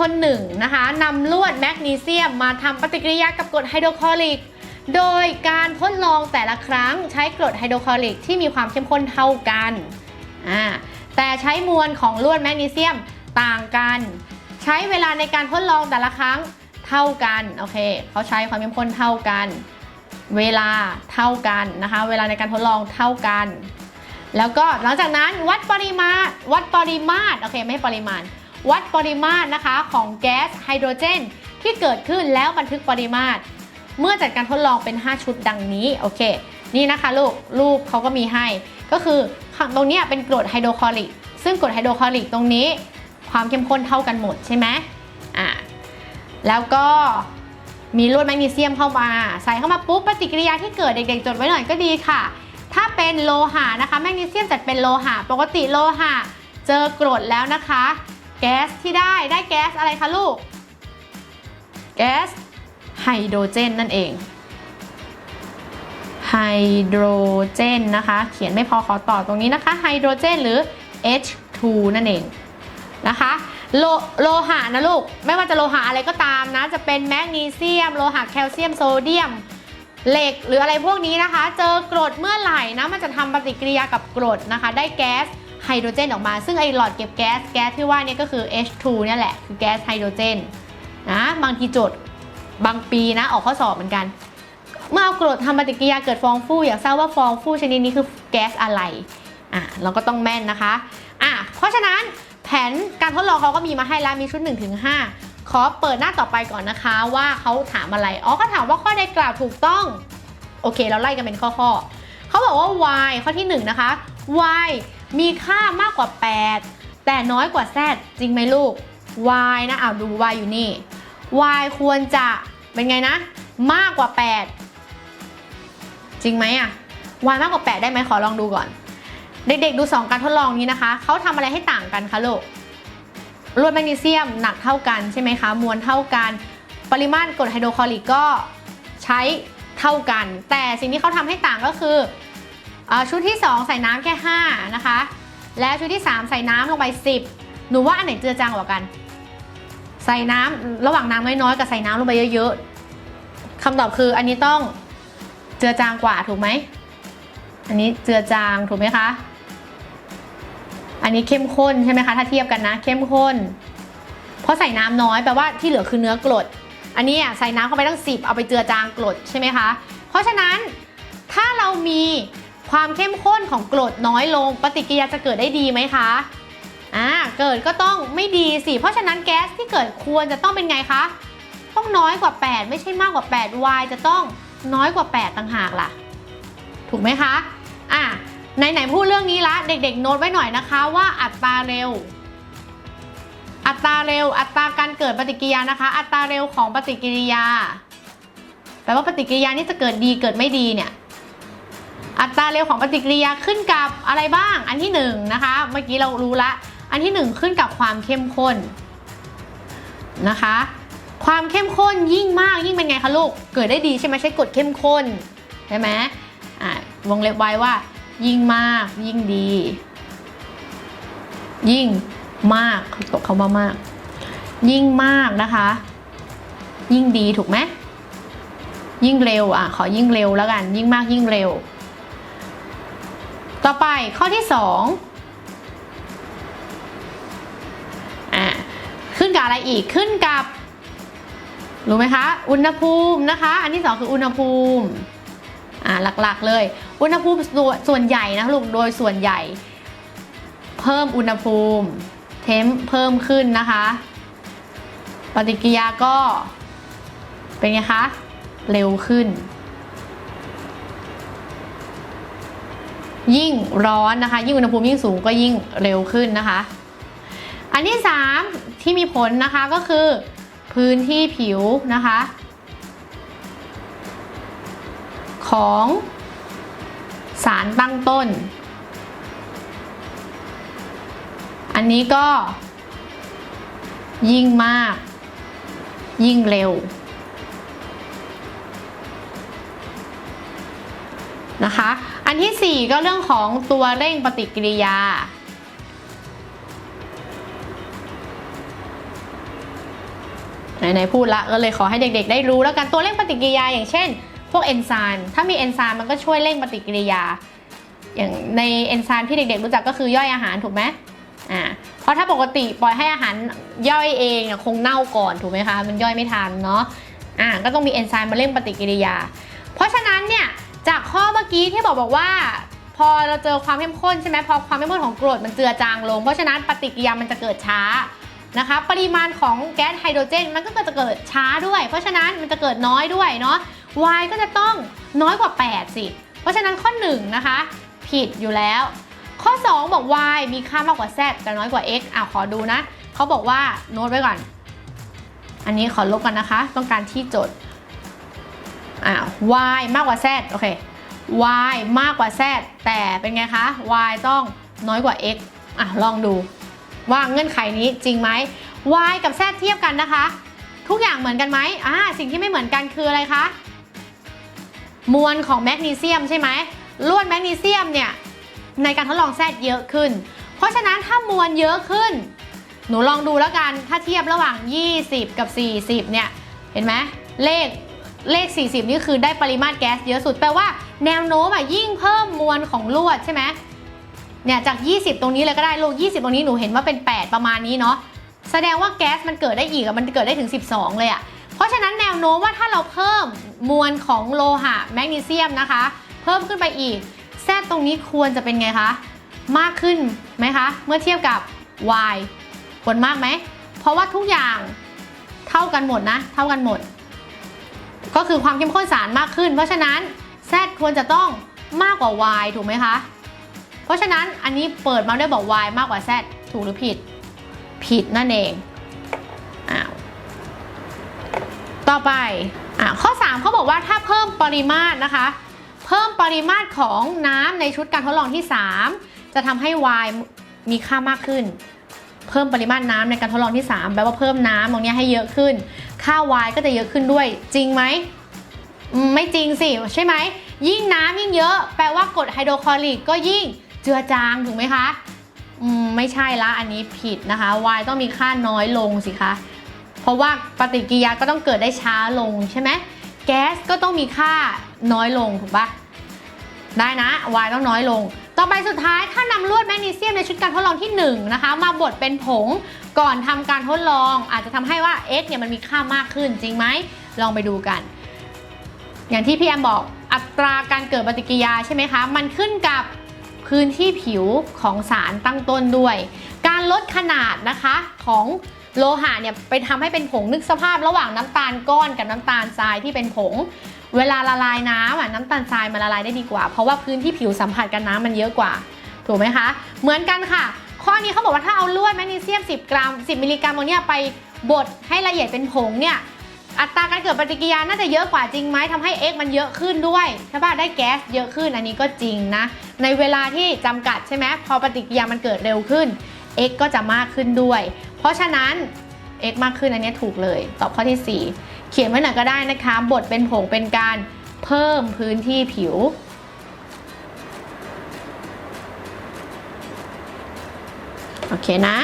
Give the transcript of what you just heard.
คนหนึ่งนะคะนำลวดแมกนีเซียมมาทำปฏิกิริยากับกรดไฮโดรคลอริก โดยการทดลองแต่ละครั้งใช้กรดไฮโดรคลอริกที่มีความเข้มข้นเท่ากันอ่าแต่ใช้มวลของลวดแมกนีเซียมต่างกัน ใช้เวลาในการทดลองแต่ละครั้งเท่ากันโอเคเขาใช้ความเข้มข้นเท่ากัน เวลาเท่ากันนะคะ เวลาในการทดลองเท่ากัน แล้วก็หลังจากนั้นวัดปริมาตรวัดปริมาตรโอเคไม่ใช่ปริมาณ วัดปริมาตรนะคะของแก๊สไฮโดรเจน ที่เกิดขึ้นแล้วบันทึกปริมาตร เมื่อจัดการทดลองเป็น 5 ชุดดังนี้โอเค นี่นะคะลูกรูปเขาก็มีให้ ก็คือตรงนี้เป็นกรดไฮโดรคลอริกซึ่งกรดไฮโดรคลอริกตรงนี้ ความเข้มข้นเท่ากันหมดใช่ไหมอ่าแล้วก็มีลวดแมกนีเซียมเข้ามา ใส่เข้ามาปุ๊บปฏิกิริยาที่เกิดเด็กๆ จดไว้หน่อยก็ดีค่ะ ถ้าเป็นโลหะนะคะแมกนีเซียมจัดเป็นโลหะปกติโลหะเจอกรดแล้วนะคะ แก๊สที่ได้ได้แก๊สอะไรคะลูก แก๊สไฮโดรเจนนั่นเองไฮโดรเจนนะคะ เขียนไม่พอขอต่อตรงนี้นะคะไฮโดรเจนหรือ H2 นั่นเองนะคะโลโลหะนะลูก ไม่ว่าจะโลหะอะไรก็ตามนะ จะเป็นแมกนีเซียม โลหะแคลเซียมโซเดียม เหล็กหรืออะไรพวกนี้นะคะ เจอกรดเมื่อไหร่นะ มันจะทำปฏิกิริยากับกรดนะคะ ได้แก๊ส ไฮโดรเจนออกมา ซึ่งไอหลอดเก็บแก๊สแก๊สที่ว่าเนี่ยก็คือ H2 เนี่ยแหละ คือแก๊สไฮโดรเจนนะบางทีโจทย์บางปีนะออกข้อสอบเหมือนกัน เมื่อเอากรดทำปฏิกิริยาเกิดฟองฟูอยากทราบว่าฟองฟูชนิดนี้คือแก๊สอะไรอะเราก็ต้องแม่นนะคะอะเพราะฉะนั้นแผนการทดลองเขาก็มีมาให้แล้วมีชุด1-5ถึง5ขอเปิดหน้าต่อไปก่อนนะคะว่าเขาถามอะไร อ๋อเขาถามว่าข้อใดกล่าวถูกต้อง โอเค เราไล่กันเป็นข้อๆเขาบอกว่า y ข้อที่ 1 นะคะ y มีค่ามากกว่า 8 แต่น้อยกว่า z จริงไหมลูก y นะอ้าวดู y อยู่นี่ y ควรจะเป็นไงนะ มากกว่า 8 จริงไหมอะ y มากกว่า 8 ได้ไหมขอลองดูก่อน เด็กๆดู 2 การทดลองนี้นะคะ เขาทำอะไรให้ต่างกันคะลูกลวดแมกนีเซียมหนักเท่ากันใช่ไหมคะ มวลเท่ากัน ปริมาตรกรดไฮโดรคลอริกก็ใช้เท่ากัน แต่สิ่งที่เขาทำให้ต่างก็คือ ชุดที่ 2 ใส่น้ำแค่ 5 นะคะ และชุดที่ 3 ใส่น้ำลงไป 10 หนูว่าอันไหนเจือจางกว่ากัน ใส่น้ำระหว่างน้ำน้อยๆกับใส่น้ำลงไปเยอะๆคำตอบคืออันนี้ต้องเจือจางกว่าถูกไหม อันนี้เจือจางถูกไหมคะ อันนี้เข้มข้นใช่ไหมคะถ้าเทียบกันนะ เข้มข้น เพราะใส่น้ำน้อยแปลว่าที่เหลือคือเนื้อกรด อันนี้ใส่น้ำเข้าไปตั้ง 10 เอาไปเจือจางกรดใช่ไหมคะ เพราะฉะนั้นถ้าเรามี ความเข้มข้นของกรดน้อยลง ปฏิกิริยาจะเกิดได้ดีไหมคะอ่าเกิดก็ต้องไม่ดีสิ เพราะฉะนั้นแก๊สที่เกิดควรจะต้องเป็นไงคะ ต้องน้อยกว่า 8 ไม่ใช่มากกว่า 8 y จะต้องน้อยกว่า 8 ต่างหากล่ะ ถูกไหมคะอะไหนๆพูดเรื่องนี้ละ เด็กๆโน้ตไว้หน่อยนะคะว่าอัตราเร็ว อัตราเร็ว อัตราการเกิดปฏิกิริยานะคะ อัตราเร็วของปฏิกิริยาแปลว่าปฏิกิริยานี่จะเกิดดีเกิดไม่ดีเนี่ย อัตราเร็วของปฏิกิริยาขึ้นกับอะไรบ้าง อันที่หนึ่งนะคะ เมื่อกี้เรารู้ละ อันที่หนึ่งขึ้นกับความเข้มข้นนะคะ ความเข้มข้นยิ่งมากยิ่งเป็นไงคะลูก เกิดได้ดีใช่ไหมใช้กฎเข้มข้นใช่ไหมอ่าวงเล็บไว้ว่า ยิ่งมากยิ่งดี ยิ่งมากตกคำว่ามาก ยิ่งมากนะคะ ยิ่งดีถูกไหมยิ่งเร็วอะขอยิ่งเร็วแล้วกัน ยิ่งมากยิ่งเร็ว ต่อไปข้อที่สองอะขึ้นกับอะไรอีกขึ้นกับรู้ไหมคะอุณหภูมินะคะ อันที่สองคืออุณหภูมิอ่าหลักๆเลย อุณหภูมิส่วนส่วนใหญ่นะลูกโดยส่วนใหญ่ เพิ่มอุณหภูมิเทมเพิ่มขึ้นนะคะ ปฏิกิริยาก็เป็นไงคะ เร็วขึ้น ยิ่งร้อนนะคะ ยิ่งอุณหภูมิยิ่งสูงก็ยิ่งเร็วขึ้นนะคะ อันที่ 3 ที่มีผลนะคะก็คือ พื้นที่ผิวนะคะ ของสารตั้งต้น อันนี้ก็ ยิ่งมาก ยิ่งเร็วนะคะ อันที่ 4 ก็เรื่องของตัวเร่งปฏิกิริยา ไหนๆพูดละก็เลยขอให้เด็กๆ ได้รู้แล้วกันตัวเร่งปฏิกิริยา อย่างเช่น พวกเอนไซม์ถ้ามีเอนไซม์มันก็ช่วยเร่งปฏิกิริยา อย่างในเอนไซม์ที่เด็กๆ รู้จักก็คือย่อยอาหารถูกไหมอ่าเพราะถ้าปกติปล่อยให้อาหารย่อยเองอะคงเน่าก่อนถูกไหมคะ มันย่อยไม่ทันเนาะอ่าก็ต้องมีเอนไซม์มาเร่งปฏิกิริยา เพราะฉะนั้นเนี่ย จากข้อเมื่อกี้ที่บอกบอกว่า พอเราเจอความเข้มข้นใช่ไหมพอความเข้มข้นของกรดมันเจือจางลง เพราะฉะนั้นปฏิกิริยามันจะเกิดช้านะคะ ปริมาณของแก๊สไฮโดรเจนมันก็จะเกิดช้าด้วย เพราะฉะนั้นมันจะเกิดน้อยด้วยเนาะ y ก็จะต้องน้อยกว่า 8 สิ เพราะฉะนั้นข้อ1นะคะผิดอยู่แล้ว ข้อ 2 บอก y มีค่ามากกว่า z แต่น้อยกว่า x อะขอดูนะเขาบอกว่าโน้ตไว้ก่อน อันนี้ขอลบกันนะคะ ต้องการที่จด อ่า y มากกว่า z โอเค y มากกว่า z แต่เป็นไงคะ y ต้องน้อยกว่า x อะลองดูว่าเงื่อนไขนี้จริงไหม y กับ z เทียบกันนะคะ ทุกอย่างเหมือนกันไหมอ่าสิ่งที่ไม่เหมือนกันคืออะไรคะ มวลของแมกนีเซียมใช่ไหมลวดแมกนีเซียมเนี่ยในการทดลองแซดเยอะขึ้น เพราะฉะนั้นถ้ามวลเยอะขึ้น หนูลองดูแล้วกัน ถ้าเทียบระหว่าง 20 กับ 40 เนี่ย เห็นไหมเลข เลข 40 นี่คือได้ปริมาตรแก๊สเยอะสุด แปลว่าแนวโน้มอะยิ่งเพิ่มมวลของลวดใช่ไหมเนี่ยจาก 20 ตรงนี้เลยก็ได้ลูก 20 ตรงนี้หนูเห็นว่าเป็น 8 ประมาณนี้เนาะแสดงว่าแก๊สมันเกิดได้อีกอะมันเกิดได้ถึง 12 เลยอะเพราะฉะนั้นแนวโน้มว่าถ้าเราเพิ่มมวลของโลหะแมกนีเซียมนะคะ เพิ่มขึ้นไปอีกแซดตรงนี้ควรจะเป็นไงคะ มากขึ้นไหมคะ เมื่อเทียบกับ y ควรมากไหม เพราะว่าทุกอย่างเท่ากันหมดนะ เท่ากันหมด ก็คือความเข้มข้นสารมากขึ้น เพราะฉะนั้น z ควรจะต้องมากกว่า y ถูกไหมคะ เพราะฉะนั้นอันนี้เปิดมาได้บอก y มากกว่า z ถูกหรือผิด ผิดนั่นเองอ้าวต่อไปอะข้อ 3เขาบอกว่าถ้าเพิ่มปริมาตรนะคะ เพิ่มปริมาตรของน้ำในชุดการทดลองที่ 3 จะทำให้ y มีค่ามากขึ้น เพิ่มปริมาตรน้ำในการทดลองที่ 3แปลว่าเพิ่มน้ำตรงนี้ให้เยอะขึ้น ค่า y ก็จะเยอะขึ้นด้วย จริงไหมไม่จริงสิใช่ไหม ยิ่งน้ำยิ่งเยอะ แปลว่ากรดไฮโดรคลอริกก็ยิ่งเจือจางถูกไหมคะอืมไม่ใช่ละอันนี้ผิดนะคะ y ต้องมีค่าน้อยลงสิคะ เพราะว่าปฏิกิริยาก็ต้องเกิดได้ช้าลงใช่ไหมแก๊สก็ต้องมีค่าน้อยลงถูกปะได้นะ y ต้องน้อยลง ต่อไปสุดท้ายถ้านำลวดแมกนีเซียมในชุดการทดลองที่1นะคะมาบดเป็นผงก่อนทำการทดลอง อาจจะทำให้ว่า x เนี่ยมันมีค่ามากขึ้นจริงไหมลองไปดูกัน อย่างที่พี่แอมบอกอัตราการเกิดปฏิกิริยาใช่ไหมคะ มันขึ้นกับพื้นที่ผิวของสารตั้งต้นด้วย การลดขนาดนะคะของโลหะเนี่ยไปทำให้เป็นผงนึกสภาพระหว่างน้ำตาลก้อนกับน้ำตาลทรายที่เป็นผง เวลาละลายน้ำอะน้ำตาลทรายมันละลายได้ดีกว่า เพราะว่าพื้นที่ผิวสัมผัสกับน้ำมันเยอะกว่า ถูกไหมคะ เหมือนกันค่ะ ข้อนี้เขาบอกว่าถ้าเอาลวดแมกนีเซียม 10 กรัม 10 มิลลิกรัมตรงเนี้ยไปบดให้ละเอียดเป็นผงเนี่ยอัตราการเกิดปฏิกิริยาน่าจะเยอะกว่าจริงไหมทำให้ x มันเยอะขึ้นด้วยใช่ป่ะได้แก๊สเยอะขึ้นอันนี้ก็จริงนะ ในเวลาที่จำกัดใช่ไหมพอปฏิกิริยามันเกิดเร็วขึ้น x ก็จะมากขึ้นด้วย เพราะฉะนั้น x มากขึ้นอันนี้ถูกเลย ตอบข้อที่ 4 เขียนไว้หน่อยก็ได้นะคะ บทเป็นผงเป็นการเพิ่มพื้นที่ผิว โอเคนะ